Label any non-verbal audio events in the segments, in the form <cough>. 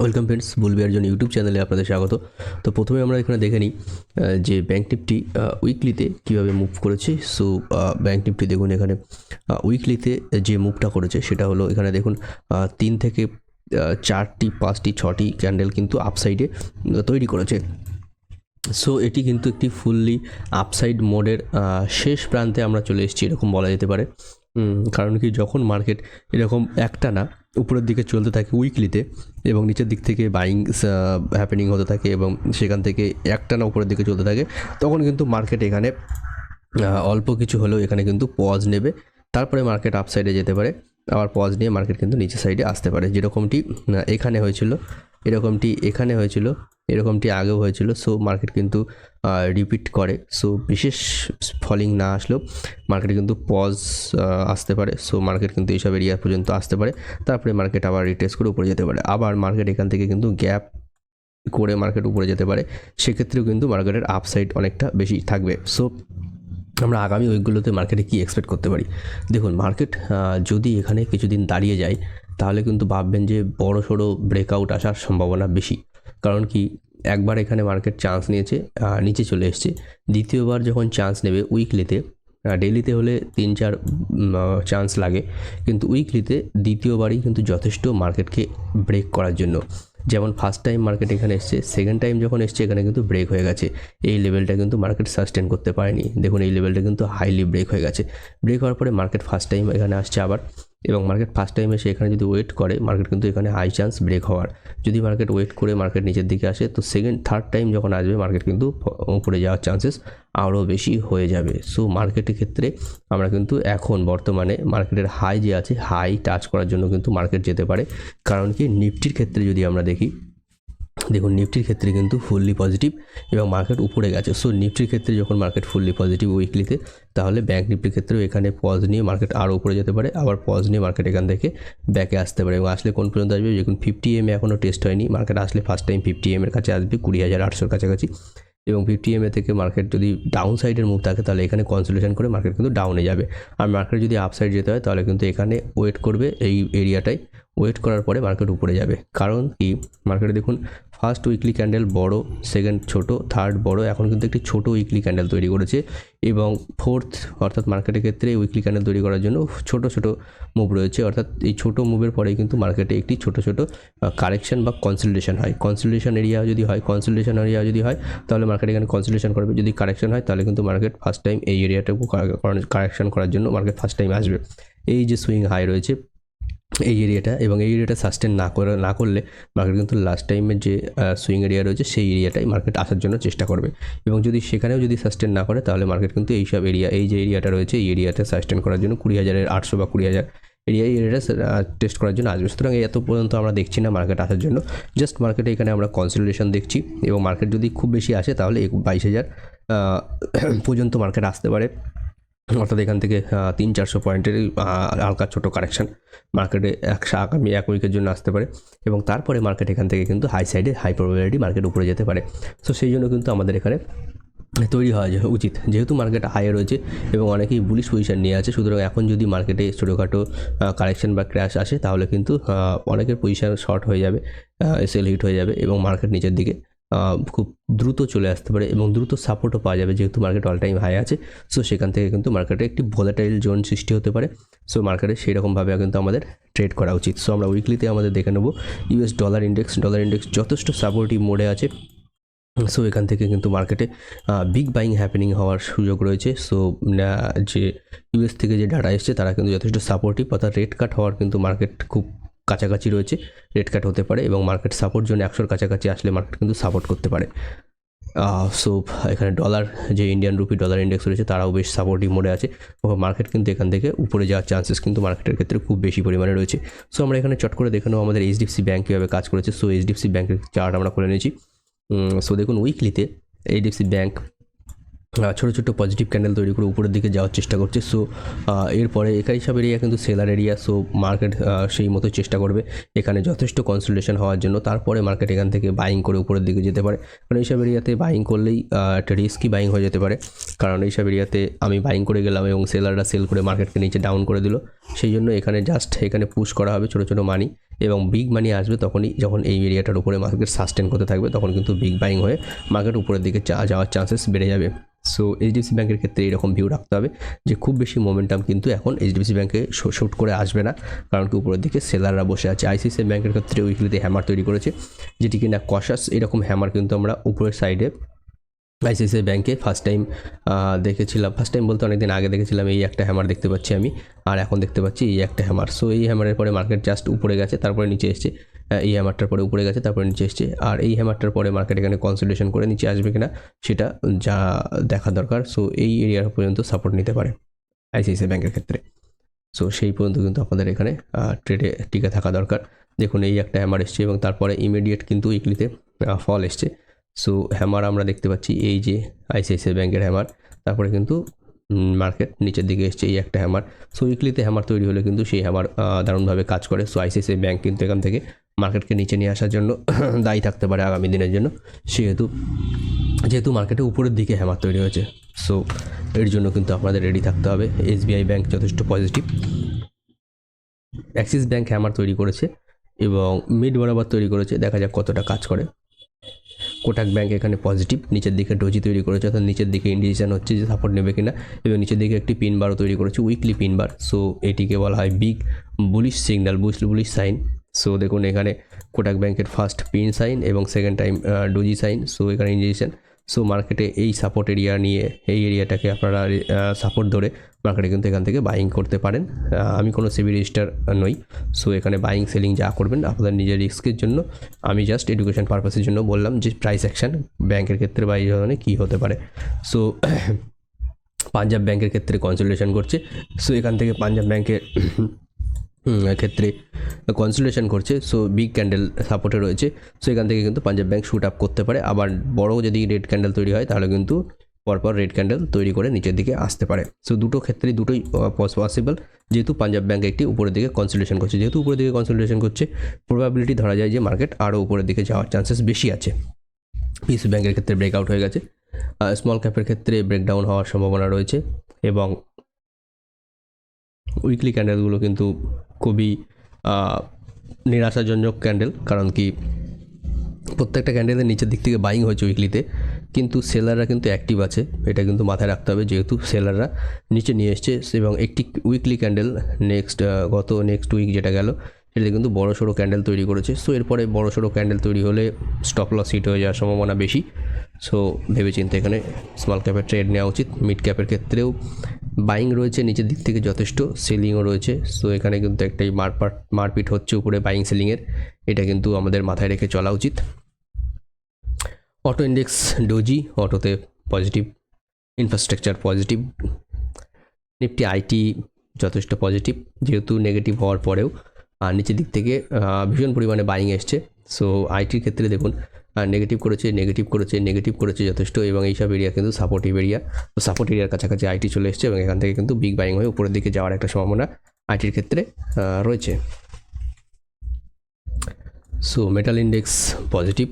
Welcome friends বুলবিয়ার জন্য YouTube চ্যানেলে আপনাদের স্বাগত। তো প্রথমে আমরা এখানে দেখে নিই যে ব্যাঙ্ক নিফটি উইকলিতে কীভাবে মুভ করেছে। সো ব্যাঙ্ক নিফটি দেখুন এখানে উইকলিতে যে মুভটা করেছে সেটা হলো এখানে দেখুন তিন থেকে চারটি, পাঁচটি, ছটি ক্যান্ডেল কিন্তু আপসাইডে তৈরি করেছে। সো, এটি কিন্তু একটি ফুললি আপসাইড মোডের শেষ প্রান্তে আমরা চলে এসেছি, এরকম বলা যেতে পারে। কারণ কি যখন মার্কেট এরকম একটা না উপরের দিকে চলতে থাকে উইকলিতে এবং নিচের দিক থেকে বাইং হ্যাপেনিং হতে থাকে এবং সেখান থেকে একটানা উপরের দিকে চলতে থাকে, তখন কিন্তু মার্কেট এখানে অল্প কিছু হলেও এখানে কিন্তু পজ নেবে। তারপরে মার্কেট আপ সাইডে যেতে পারে, আবার পজ নিয়ে মার্কেট কিন্তু নিচের সাইডে আসতে পারে। যেরকমটি এখানে হয়েছিল এরকমটি এখানে হয়েছিল, এরকমটি আগেও হয়েছিল সো মার্কেট কিন্তু রিপিট করে সো বিশেষ ফলিং না আসলেও মার্কেটে কিন্তু পজ আসতে পারে সো মার্কেট কিন্তু এইসব এরিয়া পর্যন্ত আসতে পারে, তারপরে মার্কেট আবার রিটেস্ট করে উপরে যেতে পারে, আবার মার্কেট এখান থেকে কিন্তু গ্যাপ করে মার্কেট উপরে যেতে পারে, সেক্ষেত্রেও কিন্তু মার্কেটের আপসাইড অনেকটা বেশি থাকবে সো আমরা আগামী উইকগুলোতে মার্কেটে কি এক্সপেক্ট করতে পারি? দেখুন মার্কেট যদি এখানে কিছুদিন দাঁড়িয়ে যায় তাহলে কিন্তু ভাববেন যে বড় সড়ো ব্রেকআউট আসার সম্ভাবনা বেশি। কারণ কি, একবার এখানে মার্কেট চান্স নিয়েছে নিচে চলে এসছে। দ্বিতীয়বার যখন চান্স নেবে উইকলিতে ডেলিতে হলে তিন চার চান্স লাগে। কিন্তু উইকলিতে দ্বিতীয়বারই কিন্তু যথেষ্ট মার্কেটকে ব্রেক করার জন্য। যেমন ফার্স্ট টাইম মার্কেট এখানে এসছে সেকেন্ড টাইম যখন এসছে, এখানে কিন্তু ব্রেক হয়ে গেছে। এই লেভেলটা কিন্তু মার্কেট সাস্টেন করতে পারেনি। দেখুন, এই লেভেলটা কিন্তু হাইলি ব্রেক হয়ে গেছে। ব্রেক হওয়ার পরে মার্কেট ফার্স্ট টাইম এখানে আসছে আবার। এবং মার্কেট ফার্স্ট টাইম এসে এখানে যদি ওয়েট করে মার্কেট কিন্তু এখানে হাই চান্স ব্রেক হওয়ার। যদি মার্কেট ওয়েট করে মার্কেট নিচের দিকে আসে, তো সেকেন্ড থার্ড টাইম যখন আসবে মার্কেট কিন্তু উপরে যাওয়ার চান্সেস আরও বেশি হয়ে যাবে। সো মার্কেটের ক্ষেত্রে আমরা কিন্তু এখন বর্তমানে মার্কেটের হাই যে আছে হাই টাচ করার জন্য কিন্তু মার্কেট যেতে পারে। কারণ কি, নিফটির ক্ষেত্রে যদি আমরা দেখি দেখুন নিফটির ক্ষেত্রে কিন্তু ফুললি পজিটিভ এবং মার্কেট উপরে গেছে। সো নিফটির ক্ষেত্রে যখন মার্কেট ফুললি পজিটিভ উইকলিতে তাহলে ব্যাঙ্ক নিফটির ক্ষেত্রেও এখানে পজ নিয়ে মার্কেট আরও উপরে যেতে পারে, আবার পজ নিয়ে মার্কেট এখান থেকে ব্যাকে আসতে পারে। এবং আসলে কোন পর্যন্ত আসবে? দেখুন ফিফটি এম এখনও টেস্ট হয়নি। মার্কেট আসলে ফার্স্ট টাইম ফিফটি এম এর কাছে আসবে, কুড়ি হাজার আটশোর কাছাকাছি। এবং ফিফটি এম এ থেকে মার্কেট যদি ডাউন সাইডের মুভ থাকে, তাহলে এখানে কনসোলেশন করে মার্কেট কিন্তু ডাউনে যাবে। আর মার্কেট যদি আপ সাইড যেতে হয়, তাহলে কিন্তু এখানে ওয়েট করবে এই এরিয়াটায় ওয়েট করার পরে মার্কেট উপরে যাবে। কারণ কি? মার্কেটে দেখুন ফার্স্ট উইকলি ক্যান্ডেল বড় সেকেন্ড ছোট থার্ড বড়, এখন কিন্তু একটি ছোট উইকলি ক্যান্ডেল তৈরি করেছে এবং ফোর্থ অর্থাৎ মার্কেটের ক্ষেত্রে উইকলি ক্যান্ডেল তৈরি করার জন্য ছোট ছোট মুভ রয়েছে। অর্থাৎ এই ছোট মুভের পরেই কিন্তু মার্কেটে একটি ছোট ছোট কারেকশন বা কনসিডারেশন হয়। কনসিডারেশন এরিয়া যদি হয় কনসিডারেশন এরিয়া যদি হয়, তাহলে মার্কেট এখানে কনসিডারেশন করবে। যদি কারেকশন হয়, তাহলে কিন্তু মার্কেট ফার্স্ট টাইম এই এরিয়াটাকে কারেকশন করার জন্য মার্কেট ফার্স্ট টাইম আসবে। এই যে সুইং হাই রয়েছে এই এরিয়াটা এবং এই এরিয়াটা সাস্টেন না করে, না করলে মার্কেট কিন্তু লাস্ট টাইমের যে সুইং এরিয়া রয়েছে সেই এরিয়াটাই মার্কেট আসার জন্য চেষ্টা করবে। এবং যদি সেখানেও যদি সাস্টেন না করে তাহলে মার্কেট কিন্তু এইসব এরিয়া এই যে এরিয়াটা রয়েছে এই এরিয়াতে সাস্টেন করার জন্য কুড়ি হাজারের আটশো বা কুড়ি হাজার এরিয়া এই এরিয়াটা টেস্ট করার জন্য আসবে। সুতরাং এত পর্যন্ত আমরা দেখছি না মার্কেট আসার জন্য। জাস্ট মার্কেটে এখানে আমরা কনসিডারেশন দেখছি এবং মার্কেট যদি খুব বেশি আসে তাহলে বাইশ হাজার পর্যন্ত মার্কেট আসতে পারে। অর্থাৎ এখান থেকে তিন চারশো পয়েন্টের হালকা ছোটো কারেকশন মার্কেটে একশো আগামী এক উইকের জন্য আসতে পারে এবং তারপরে মার্কেট এখান থেকে কিন্তু হাই সাইডে হাই প্রবাবিলিটি মার্কেট উপরে যেতে পারে। সো সেই জন্য কিন্তু আমাদের এখানে তৈরি হওয়া উচিত। যেহেতু মার্কেট হাইয়ে রয়েছে এবং অনেকেই বুলিশ পজিশন নিয়ে আছে, সুতরাং এখন যদি মার্কেটে ছোটোখাটো কারেকশন বা ক্র্যাশ আসে, তাহলে কিন্তু অনেকের পজিশন শর্ট হয়ে যাবে সেল হিট হয়ে যাবে এবং মার্কেট নিচের দিকে খুব দ্রুত চলে আসতে পারে এবং দ্রুত সাপোর্টও পাওয়া যাবে যেহেতু মার্কেট অল টাইম হাই আছে। সো সেখান থেকে কিন্তু মার্কেটে একটি ভোলাটাইল জোন সৃষ্টি হতে পারে। সো মার্কেটে সেই রকমভাবে কিন্তু আমাদের ট্রেড করা উচিত। সো আমরা উইকলিতে আমাদের দেখে নেব US dollar index dollar index যথেষ্ট সাপোর্টিভ মোডে আছে। সো এখান থেকে কিন্তু মার্কেটে বিগ বাইং হ্যাপেনিং হওয়ার সুযোগ রয়েছে। সো যে ইউএস থেকে যে ডাটা এসছে, তারা কিন্তু যথেষ্ট সাপোর্টিভ অর্থাৎ রেট কাট হওয়ার কিন্তু মার্কেট খুব কাছাকাছি রয়েছে রেট কাট হতে পারে এবং মার্কেট সাপোর্ট জন্য একশোর কাছাকাছি আসলে মার্কেট কিন্তু সাপোর্ট করতে পারে। সো এখানে ডলার যে ইন্ডিয়ান রুপি ডলার ইন্ডেক্স রয়েছে, তারাও বেশ সাপোর্টিভ মোডে আছে। মার্কেট কিন্তু এখান থেকে উপরে যাওয়ার চান্সেস কিন্তু মার্কেটের ক্ষেত্রে খুব বেশি পরিমাণে রয়েছে। সো আমরা এখানে চট করে দেখে নেব আমাদের এইচডিএফসি ব্যাঙ্ক কীভাবে কাজ করেছে। সো এইচডিএফসি ব্যাঙ্কের চার্ট আমরা করে নিয়েছি। সো দেখুন উইকলিতে এইচডিএফসি ব্যাঙ্ক ছোটো ছোটো পজিটিভ ক্যান্ডেল তৈরি করে উপরের দিকে যাওয়ার চেষ্টা করছে। সো এরপরে এখানে সব এরিয়া কিন্তু সেলার এরিয়া সো মার্কেট সেই মতো চেষ্টা করবে। এখানে যথেষ্ট কনসোলেশন হওয়ার জন্য। তারপরে মার্কেট এখান থেকে বাইং করে উপরের দিকে যেতে পারে। কারণ এইসব এরিয়াতে বাইং করলেই একটা রিস্কি বাইং হয়ে যেতে পারে। কারণ এইসব এরিয়াতে আমি বাইং করে গেলাম এবং সেলাররা সেল করে মার্কেটকে নিচে ডাউন করে দিল। সেই জন্য এখানে জাস্ট এখানে পুশ করা হবে ছোটো ছোটো মানি এবং বিগ মানি আসবে তখনই যখন এই এরিয়াটার উপরে মার্কেট সাস্টেন করতে থাকবে, তখন কিন্তু বিগ বাইং হয়ে মার্কেট উপরের দিকে যাওয়ার চান্সেস বেড়ে যাবে। সো এইচডিএফসি ব্যাংকের ক্ষেত্রে এরকম ভিউ রাখতে হবে যে খুব বেশি মোমেন্টাম কিন্তু এখন এইচডিএফসি ব্যাংকে শুট করে আসবে না। কারণ কি উপরের দিকে সেলাররা বসে আছে। আইসিসি ব্যাংকের ক্ষেত্রে উইকলিতে হ্যামার তৈরি করেছে, যেটি কিনা কশাস এরকম হ্যামার কিন্তু আমরা উপরের সাইডে আইসিআইসিআই ব্যাংকে ফার্স্ট টাইম দেখেছিলাম। ফার্স্ট টাইম বলতে অনেকদিন আগে দেখেছিলাম এই একটা হ্যামার দেখতে পাচ্ছি আমি। আর এখন দেখতে পাচ্ছি এই একটা হ্যামার সো এই হ্যামারের পরে মার্কেট জাস্ট উপরে গেছে, তারপরে নিচে এসছে। এই হ্যামারটার পরে উপরে গেছে, তারপরে নিচে এসছে। আর এই হ্যামারটার পরে মার্কেট এখানে কনসোলিডেশন করে নিচে আসবে কিনা, সেটা যা দেখা দরকার। সো এই এরিয়ার পর্যন্ত সাপোর্ট নিতে পারে আইসিআইসিআই ব্যাংকের ক্ষেত্রে। সো সেই পর্যন্ত কিন্তু আপনাদের এখানে ট্রেডে টিকে থাকা দরকার। দেখুন, এই একটা হ্যামার এসছে এবং তারপরে ইমিডিয়েট কিন্তু উইকলিতে ফল এসছে। সো হ্যামার আমরা দেখতে পাচ্ছি, এই যে আইসিআইসিআই ব্যাংকের হ্যামার তারপরে কিন্তু মার্কেট নিচের দিকে এসছে, এই একটা হ্যামার সো উইকলিতে হ্যামার তৈরি হলে কিন্তু সেই হ্যামার দারুণভাবে কাজ করে। সো আইসিআইসিআই ব্যাংক কিন্তু এখান থেকে মার্কেটকে নিচে নিয়ে আসার জন্য <coughs> দায়ী থাকতে পারে আগামী দিনের জন্য। সেহেতু, যেহেতু মার্কেটে উপরের দিকে হ্যামার তৈরি হয়েছে। সো এর জন্য কিন্তু আপনাদের রেডি থাকতে হবে। এসবিআই ব্যাংক যথেষ্ট পজিটিভ অ্যাক্সিস ব্যাংক হ্যামার তৈরি করেছে এবং মিড বরাবর তৈরি করেছে। দেখা যাক কতটা কাজ করে। কোটাক ব্যাংক এখানে পজিটিভ নিচের দিকে ডোজি তৈরি করেছে, অর্থাৎ নিচের দিকে ইন্ডিকেশন হচ্ছে যে সাপোর্ট নেবে কিনা। এবং নিচের দিকে একটি পিন বারও তৈরি করেছে উইকলি পিন বার সো এটিকে বলা হয় big bullish signal bullish bullish sign so দেখুন, এখানে কোটাক ব্যাংকের ফার্স্ট পিন সাইন এবং second time doji sign so এখানে ইন্ডিকেশন সো মার্কেটে এই সাপোর্ট এরিয়া নিয়ে, এই এরিয়াটাকে আপনারা সাপোর্ট ধরে মার্কেটে কিন্তু এখান থেকে বাইং করতে পারেন। আমি কোনো সিবি রেজিস্টার নই। সো এখানে বাইং সেলিং যা করবেন আপনাদের নিজের রিস্কের জন্য। আমি জাস্ট এডুকেশন পারপাসের জন্য বললাম যে প্রাইস অ্যাকশন ব্যাংকের ক্ষেত্রে বা এই ধরনের কী হতে পারে। সো পাঞ্জাব ব্যাংকের ক্ষেত্রে কনসোলিডেশন করছে। সো এখান থেকে পাঞ্জাব ব্যাংকের ক্ষেত্রে কনসোলেশন করছে সো বিগ ক্যান্ডেল সাপোর্টে রয়েছে সো এখান থেকে কিন্তু পাঞ্জাব ব্যাংক শুট আপ করতে পারে, আবার বড় যদি রেড ক্যান্ডেল তৈরি হয়, তাহলে কিন্তু পরপর রেড ক্যান্ডেল তৈরি করে নিচের দিকে আসতে পারে সো দুটো ক্ষেত্রেই দুটোই পসিবল যেহেতু পাঞ্জাব ব্যাংক একটি উপরের দিকে কনসোলেশন করছে, যেহেতু উপরের দিকে কনসোলেশন করছে প্রবাবিলিটি ধরা যায় যে মার্কেট আরও উপরের দিকে যাওয়ার চান্সেস বেশি আছে পিসি ব্যাংকের ক্ষেত্রে ব্রেকআউট হয়ে গেছে স্মল ক্যাপের ক্ষেত্রে ব্রেকডাউন হওয়ার সম্ভাবনা রয়েছে, এবং উইকলি ক্যান্ডেলগুলো কিন্তু খুবই নিরাশাজনক ক্যান্ডেল কারণ কি প্রত্যেকটা ক্যান্ডেলের নিচের দিক থেকে বাইং হয়েছে উইকলিতে কিন্তু সেলাররা কিন্তু অ্যাক্টিভ আছে। এটা কিন্তু মাথায় রাখতে হবে, যেহেতু সেলাররা নিচে নিয়ে এসছে এবং একটি উইকলি ক্যান্ডেল নেক্সট গত নেক্সট উইক যেটা গেল, সেটাতে কিন্তু বড় সড়ো ক্যান্ডেল তৈরি করেছে। সো এরপরে বড় সড়ো ক্যান্ডেল তৈরি হলে স্টপ লস হিট হয়ে যাওয়ার সম্ভাবনা বেশি। সো ভেবেচিন্তে এখানে স্মল ক্যাপের ট্রেড নেওয়া উচিত। মিড ক্যাপের ক্ষেত্রেও বাইং রয়েছে, নিচের দিক থেকে যথেষ্ট। সেলিংও রয়েছে। সো এখানে কিন্তু একটাই মারপাট মারপিট হচ্ছে উপরে বাইং সেলিংয়ের এটা কিন্তু আমাদের মাথায় রেখে চলা উচিত। অটো ইন্ডেক্স ডোজি অটোতে positive infrastructure positive Nifty IT যথেষ্ট পজিটিভ যেহেতু নেগেটিভ হওয়ার পরেও। আর নিচের দিক থেকে ভীষণ পরিমাণে বাইং এসছে। সো আইটির ক্ষেত্রে দেখুন নেগেটিভ করেছে নেগেটিভ করেছে নেগেটিভ করেছে যথেষ্ট এবং এইসব এরিয়া কিন্তু সাপোর্টিভ এরিয়া তো সাপোর্ট এরিয়ার কাছাকাছি আইটি চলে এসছে এবং এখান থেকে কিন্তু বিগ বাইং হয়ে উপরের দিকে যাওয়ার একটা সম্ভাবনা আইটির ক্ষেত্রে রয়েছে। So metal index positive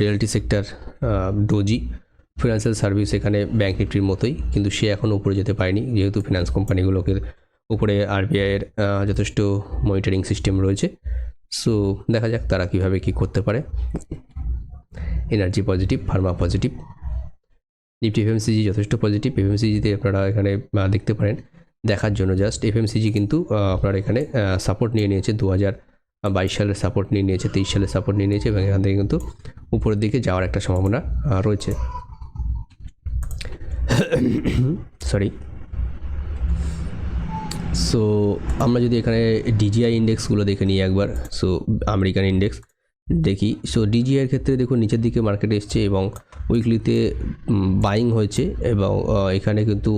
reality sector doji financial service এখানে ব্যাঙ্ক নিফটির মতোই, কিন্তু সে এখনও উপরে যেতে পারেনি, যেহেতু ফিনান্স কোম্পানিগুলোকে উপরে আরবিআইয়ের যথেষ্ট মনিটরিং সিস্টেম রয়েছে। সো দেখা যাক তারা কীভাবে কী করতে পারে। Energy positive pharma positive Nifty FMCG যথেষ্ট পজিটিভ এফএমসিজিতে আপনারা এখানে দেখতে পারেন, দেখার জন্য জাস্ট এফএমসিজি কিন্তু আপনার এখানে সাপোর্ট নিয়ে নিয়েছে দু হাজার বাইশ সালের সাপোর্ট নিয়ে নিয়েছে, তেইশ সালের সাপোর্ট নিয়ে নিয়েছে, এবং এখান থেকে কিন্তু উপরের দিকে যাওয়ার একটা সম্ভাবনা রয়েছে। <coughs> সরি সো আমরা যদি এখানে ডিজিআই ইন্ডেক্সগুলো দেখে নিই একবার সো আমেরিকান ইন্ডেক্স দেখি। সো ডিজিআইয়ের ক্ষেত্রে দেখুন, নিচের দিকে মার্কেট এসছে এবং উইকলিতে বাইং হয়েছে এবং এখানে কিন্তু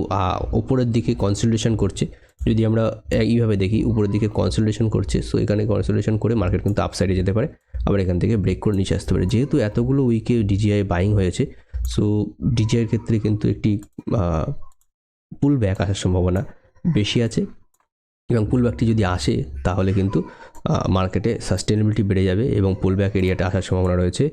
ওপরের দিকে কনসোলিডেশন করছে। যদি আমরা এইভাবে দেখি, উপরের দিকে কনসোলিডেশন করছে সো এখানে কনসোলিডেশন করে মার্কেট কিন্তু আপসাইডে যেতে পারে। আবার এখান থেকে ব্রেক করে নিচে আসতে পারে। যেহেতু এতগুলো উইকে ডিজিআই বাইং হয়েছে সো ডিজিআইয়ের ক্ষেত্রে কিন্তু একটি পুল ব্যাক আসার সম্ভাবনা বেশি আছে। এবং পুল ব্যাকটি যদি আসে, তাহলে কিন্তু মার্কেটে সাস্টেনেবিলিটি বেড়ে যাবে এবং পুল ব্যাক এরিয়াটা আসার সম্ভাবনা রয়েছে।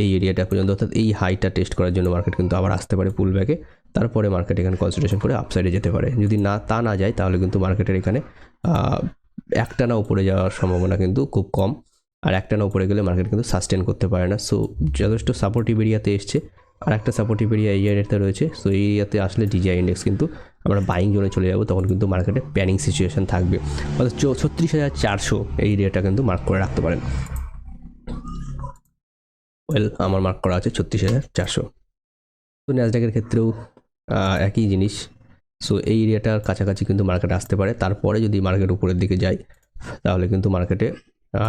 এই এরিয়াটা পর্যন্ত, অর্থাৎ এই হাইটা টেস্ট করার জন্য মার্কেট কিন্তু আবার আসতে পারে পুল ব্যাকে তারপরে মার্কেট এখানে কনসেন্ট্রেশন করে আপসাইডে যেতে পারে। যদি না, তা না যায়, তাহলে কিন্তু মার্কেটের এখানে একটানা উপরে যাওয়ার সম্ভাবনা কিন্তু খুব কম। আর একটানা উপরে গেলে মার্কেট কিন্তু সাস্টেন করতে পারে না। সো যথেষ্ট সাপোর্টিভ এরিয়াতে এসছে। আর একটা সাপোর্টিভ এরিয়া এই এরিয়াতে রয়েছে। সো এই এরিয়াতে আসলে ডিজিআই ইন্ডেক্স কিন্তু আমরা বাইং জোনে চলে যাব, তখন কিন্তু মার্কেটে প্যানিং সিচুয়েশান থাকবে। অর্থাৎ ছত্রিশ হাজার চারশো এই এরিয়াটা কিন্তু মার্ক করে রাখতে পারেন। ওয়েল আমার মার্ক করা আছে ছত্রিশ হাজার চারশো। তো ন্যাসডাকের ক্ষেত্রেও একই জিনিস। সো এই এরিয়াটার কাছাকাছি কিন্তু মার্কেটে আসতে পারে। তারপরে যদি মার্কেট উপরের দিকে যায় তাহলে কিন্তু মার্কেটে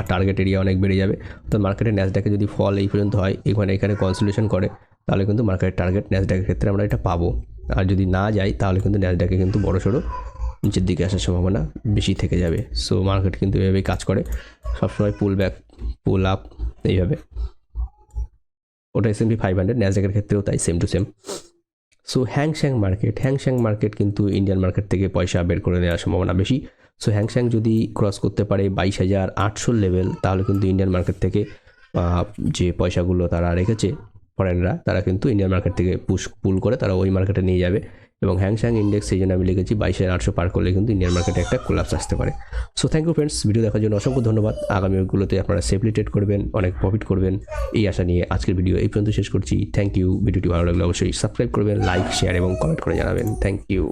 টার্গেট এরিয়া অনেক বেড়ে যাবে। তো মার্কেটে ন্যাসডাকে যদি ফল এই পর্যন্ত হয়, এখানে এখানে কনসোলেশন করে তাহলে কিন্তু মার্কেটের টার্গেট ন্যাসডাকের ক্ষেত্রে আমরা এটা পাবো। আর যদি না যাই, তাহলে কিন্তু ন্যাসডাকে কিন্তু বড় সড়ো নিচের দিকে আসার সম্ভাবনা বেশি থেকে যাবে। সো মার্কেট কিন্তু এভাবেই কাজ করে। সবসময় পুল ব্যাক পুল আপ এইভাবে। ওটা S and P five hundred ন্যাসডাকের ক্ষেত্রেও তাই same to same so Hang Seng market Hang Seng market কিন্তু ইন্ডিয়ান মার্কেট থেকে পয়সা বের করে নেওয়ার সম্ভাবনা বেশি। সো হ্যাংস্যাং যদি ক্রস করতে পারে বাইশ হাজার আটশো লেভেল তাহলে কিন্তু ইন্ডিয়ান মার্কেট থেকে যে পয়সাগুলো তারা রেখেছে ফরেনরা তারা কিন্তু ইন্ডিয়ান মার্কেট থেকে পুশ পুল করে তারা ওই মার্কেটে নিয়ে যাবে। এবং হ্যাংস্যাং ইন্ডেক্স সেই জন্য আমি লিখেছি বাইশ হাজার আটশো পার করলে কিন্তু ইন্ডিয়ান মার্কেটে একটা কোলাপস আসতে পারে। So thank you friends video দেখার জন্য অসংখ্য ধন্যবাদ। আগামী ওইগুলোতে আপনারা সেফলি ট্রেড করবেন, অনেক প্রফিট করবেন। এই আশা নিয়ে আজকের ভিডিও এই পর্যন্ত শেষ করছি। থ্যাংক ইউ ভিডিওটি ভালো লাগলে অবশ্যই সাবস্ক্রাইব করবেন লাইক শেয়ার এবং কমেন্ট করে জানাবেন। Thank you